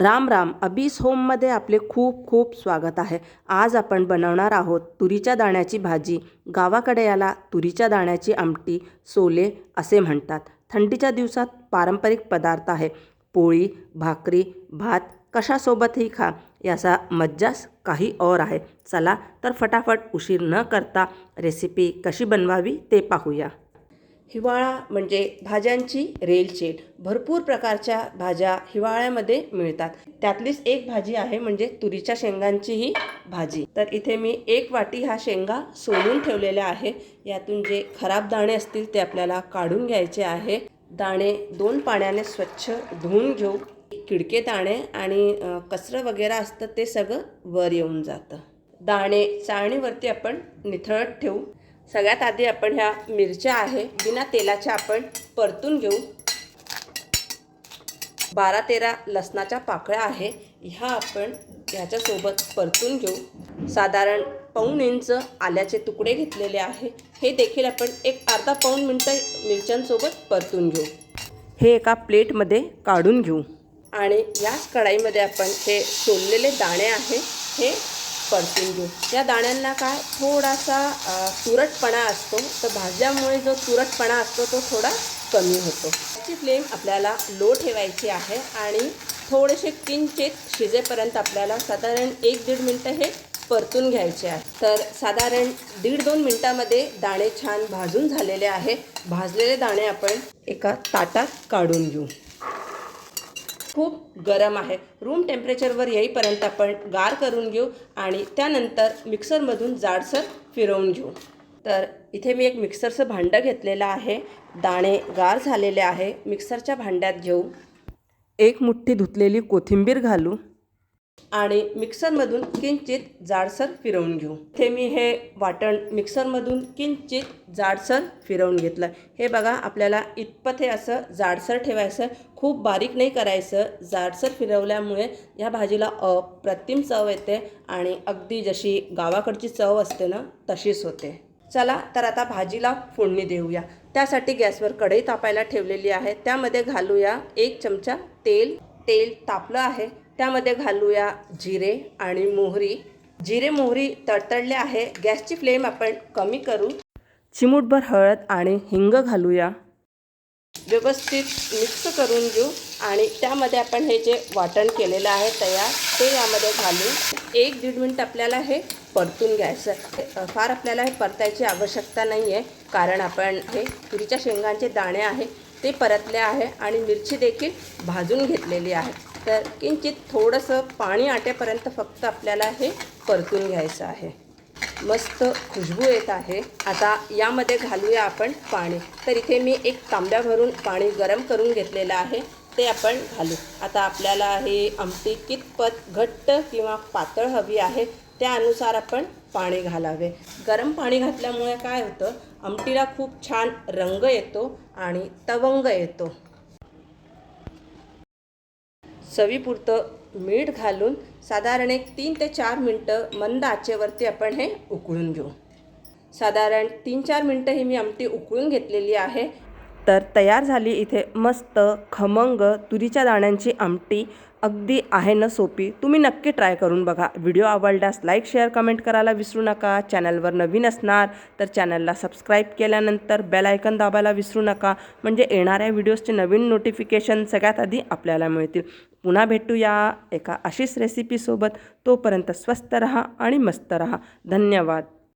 राम राम. अबीस होममध्ये आपले खूप खूप स्वागत आहे. आज आपण बनवणार आहोत तुरीच्या दाण्याची भाजी. गावाकडे याला तुरीच्या दाण्याची आमटी सोले असे म्हणतात. थंडीच्या दिवसात पारंपरिक पदार्थ आहे. पोळी भाकरी भात कशासोबतही खा. याचा मज्जाच काही और आहे. चला तर फटाफट उशीर न करता रेसिपी कशी बनवावी ते पाहूया. हिवाळा म्हणजे भाज्यांची रेलचेल भरपूर प्रकारच्या भाज्या हिवाळ्यामध्ये मिळतात. त्यातलीच एक भाजी आहे म्हणजे तुरीच्या शेंगांचीही भाजी. तर इथे मी एक वाटी हा शेंगा सोलून ठेवलेल्या आहे. यातून जे खराब दाणे असतील ते आपल्याला काढून घ्यायचे आहे. दाणे दोन पाण्याने स्वच्छ धुवून घेऊ. किडके दाणे आणि कचरं वगैरे असतं ते सगळं वर येऊन जातं. दाणे चाळणीवरती आपण निथळत ठेवू. सगळ्यात आधी आपण ह्या मिरच्या आहे बिना तेलाच्या आपण परतून घेऊ. बारा तेरा लसणाच्या पाकळ्या आहे ह्या आपण ह्याच्यासोबत परतून घेऊ. साधारण पाऊण इंच आल्याचे तुकडे घेतलेले आहे हे देखील आपण एक अर्धा पाऊण मिनटं मिरच्यांसोबत परतून घेऊ. हे एका प्लेटमध्ये काढून घेऊ. आणि याच कढाईमध्ये आपण हे सोललेले दाणे आहे हे परतून घेऊ. या दाण्यांना काय थोडासा तुरटपणा असतो. तर भाजल्यामुळे जो तुरटपणा असतो तो थोडा कमी होतो. त्याची फ्लेम आपल्याला लो ठेवायची आहे आणि थोडेसे किंचित शिजेपर्यंत आपल्याला साधारण एक दीड मिनटं हे परतून घ्यायचे आहे. तर साधारण दीड दोन मिनटामध्ये दाणे छान भाजून झालेले आहे भाजलेले दाणे आपण एका ताटात काढून घेऊ. खूप गरम आहे. रूम टेम्परेचरवर येईपर्यंत आपण गार करून घेऊ आणि त्यानंतर मिक्सरमधून जाडसर फिरवून घेऊ. तर इथे मी एक मिक्सरचं भांडं घेतलेलं आहे. दाणे गार झालेले आहे. मिक्सरच्या भांड्यात घेऊ. एक मुठ्ठी धुतलेली कोथिंबीर घालू. आणि मिक्सरमधून किंचित जाडसर फिरवून घेऊ. इथे मी हे वाटण मिक्सरमधून किंचित जाडसर फिरवून घेतलं हे बघा आपल्याला इतपत हे असं जाडसर ठेवायचं खूप बारीक नाही करायचं. जाडसर फिरवल्यामुळे ह्या भाजीला अप्रतिम चव येते आणि अगदी जशी गावाकडची चव असते ना तशीच होते. चला तर आता भाजीला फोडणी देऊया. त्यासाठी गॅसवर कढई तापायला ठेवलेली आहे. त्यामध्ये घालूया एक चमचा तेल. तेल तापलं आहे. त्यामध्ये घालूया जिरे आणि मोहरी. जिरे मोहरी तडतडले आहे. गॅसची फ्लेम आपण कमी करू. चिमूटभर हळद आणि हिंग घालूया. व्यवस्थित मिक्स करून घेऊ आणि त्यामध्ये आपण हे जे वाटण केलेलं आहे तयार ते यामध्ये घालून एक दीड मिनिट आपल्याला हे परतून घ्यायचं फार आपल्याला हे परतायची आवश्यकता नाही आहे कारण आपण हे तुरीच्या शेंगांचे दाणे आहे ते परतले आहे आणि मिरची देखील भाजून घेतलेली आहे. तर किंचित थोडंसं पाणी आटेपर्यंत फक्त आपल्याला हे परतून घ्यायचं आहे. मस्त खुशबू येत आहे. आता यामध्ये घालूया आपण पाणी. तर इथे मी एक तांब्या भरून पाणी गरम करून घेतलेलं आहे. ते आपण घालू. आता आपल्याला हे आमटी कितपत घट्ट किंवा पातळ हवी आहे त्यानुसार आपण पाणी घालावे. गरम पाणी घातल्यामुळे काय होतं? आमटीला खूप छान रंग येतो आणि तवंग येतो. चवीपुरतं मीठ घालून साधारण एक तीन ते चार मिनटं मंद आचेवरती आपण हे उकळून घेऊ. साधारण तीन चार मिनटं ही मी आमटी उकळून घेतलेली आहे. तर तयार झाली इथे मस्त खमंग तुरीच्या दाण्यांची आमटी. अगदी आहे ना सोपी. तुम्ही नक्की ट्राय करून बघा. व्हिडिओ आवडल्यास लाईक शेअर कमेंट करायला विसरू नका. चॅनलवर नवीन असणार तर चॅनलला सबस्क्राईब केल्यानंतर बेल आयकन दाबायला विसरू नका. म्हणजे येणाऱ्या व्हिडिओजचे नवीन नोटिफिकेशन सगळ्यात आधी आपल्याला मिळतील. पुन्हा भेटूया एका अशीच रेसिपीसोबत तोपर्यंत स्वस्त रहा आणि मस्त रहा. धन्यवाद.